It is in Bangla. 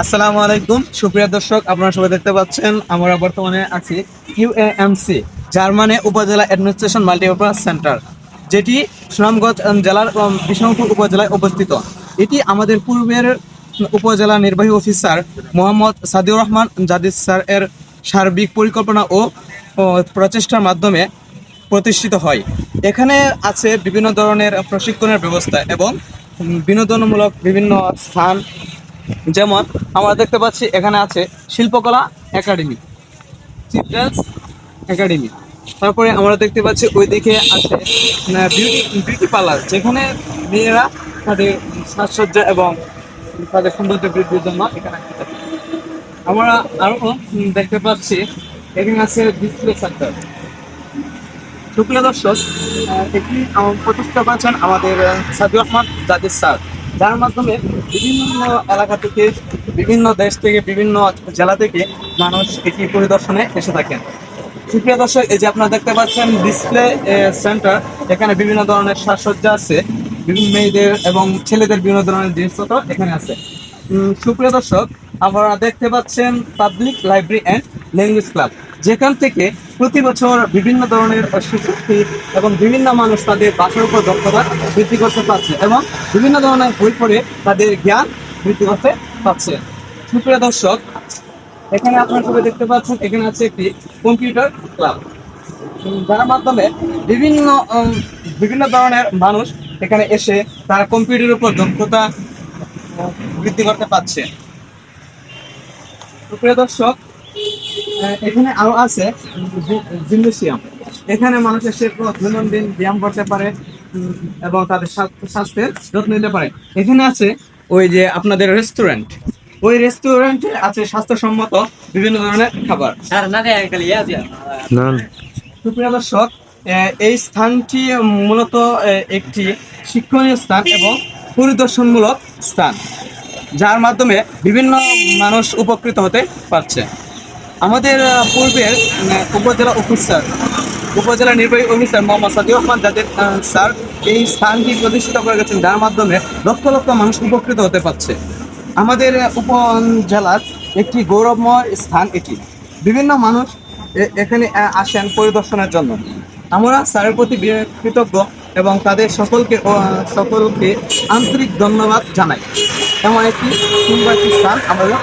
আসসালামু আলাইকুম। সুপ্রিয় দর্শক, আপনারা সবাই দেখতে পাচ্ছেন, আমরা বর্তমানে আছি ইউএএমসি যার মানে উপজেলা অ্যাডমিনিস্ট্রেশন মাল্টিপারপাস সেন্টার, যেটি সুনামগঞ্জ জেলার বিষ্ণুপুর উপজেলায় অবস্থিত। এটি আমাদের পূর্বের উপজেলা নির্বাহী অফিসার মোহাম্মদ সাদিউর রহমান জাদিদ স্যার এর সার্বিক পরিকল্পনা ও প্রচেষ্টার মাধ্যমে প্রতিষ্ঠিত হয়। এখানে আছে বিভিন্ন ধরনের প্রশিক্ষণের ব্যবস্থা এবং বিনোদনমূলক বিভিন্ন স্থান যেমন আমরা দেখতে পাচ্ছি এখানে আছে শিল্পকলা একাডেমি চিলড্রেন্স একাডেমি তারপরে আমরা দেখতে পাচ্ছি ওইদিকে আছে বিউটি বিউটি পার্লার যেখানে মেয়েরা তাদের সাজসজ্জা এবং তাদের সৌন্দর্য বৃদ্ধির জন্য এখানে আমরা আরও দেখতে পাচ্ছি এখানে আছে ডিসপ্লে সেন্টার সুপ্রিয় দর্শক এটি প্রতিষ্ঠা করেছেন আমাদের আহ, আহমদ জাদিদ স্যার। যার মাধ্যমে বিভিন্ন এলাকা থেকে, বিভিন্ন দেশ থেকে, বিভিন্ন জেলা থেকে মানুষ এটি পরিদর্শনে এসে থাকেন। সুপ্রিয় দর্শক, এই যে আপনারা দেখতে পাচ্ছেন ডিসপ্লে সেন্টার এখানে বিভিন্ন ধরনের সাজসজ্জা আছে। বিভিন্ন মেয়েদের এবং ছেলেদের বিভিন্ন ধরনের জিনিসপত্র এখানে আছে। সুপ্রিয় দর্শক, আপনারা দেখতে পাচ্ছেন public library and language club যেখান থেকে প্রতি বছর বিভিন্ন ধরনের শিক্ষার্থী এবং বিভিন্ন মানুষ তাদের ভাষার উপর দক্ষতা বৃদ্ধি করতে পারছে এবং বিভিন্ন ধরনের বই পড়ে তাদের জ্ঞান বৃদ্ধি করতে পারছে। সুপ্রিয় দর্শক, এখানে আপনারা সবাই দেখতে পাচ্ছেন, এখানে আছে একটি কম্পিউটার ক্লাব যার মাধ্যমে বিভিন্ন বিভিন্ন ধরনের মানুষ এখানে এসে তারা কম্পিউটারের উপর দক্ষতা বৃদ্ধি করতে পারছে। সুপ্রিয় দর্শক এখানে আরও আছে জিমনেসিয়াম। এখানে মানুষ এসে দৈনন্দিন ব্যায়াম করতে পারে এবং তাদের স্বাস্থ্যের যত্ন নিতে পারে। এখানে আছে ওই যে আপনাদের রেস্টুরেন্ট। ওই রেস্টুরেন্টে আছে স্বাস্থ্যসম্মত বিভিন্ন ধরনের খাবার। সুপ্রিয় দর্শক আহ, এই স্থানটি মূলত একটি শিক্ষণীয় স্থান এবং পরিদর্শনমূলক স্থান যার মাধ্যমে বিভিন্ন মানুষ উপকৃত হতে পারছে। আমাদের পূর্বের উপজেলা অফিসার উপজেলা নির্বাহী অফিসার মোহাম্মদ সাদিউর রহমান যাদের স্যার এই স্থানটি প্রতিষ্ঠিত করে গেছেন, যার মাধ্যমে লক্ষ লক্ষ মানুষ উপকৃত হতে পারছে। আমাদের উপজেলার একটি গৌরবময় স্থান এটি। বিভিন্ন মানুষ এখানে আসেন পরিদর্শনের জন্য। আমরা স্যারের প্রতি কৃতজ্ঞ এবং তাদের সকলকে সকলকে আন্তরিক ধন্যবাদ জানাই। এমন একটি সুন্দর একটি স্থান আমাদের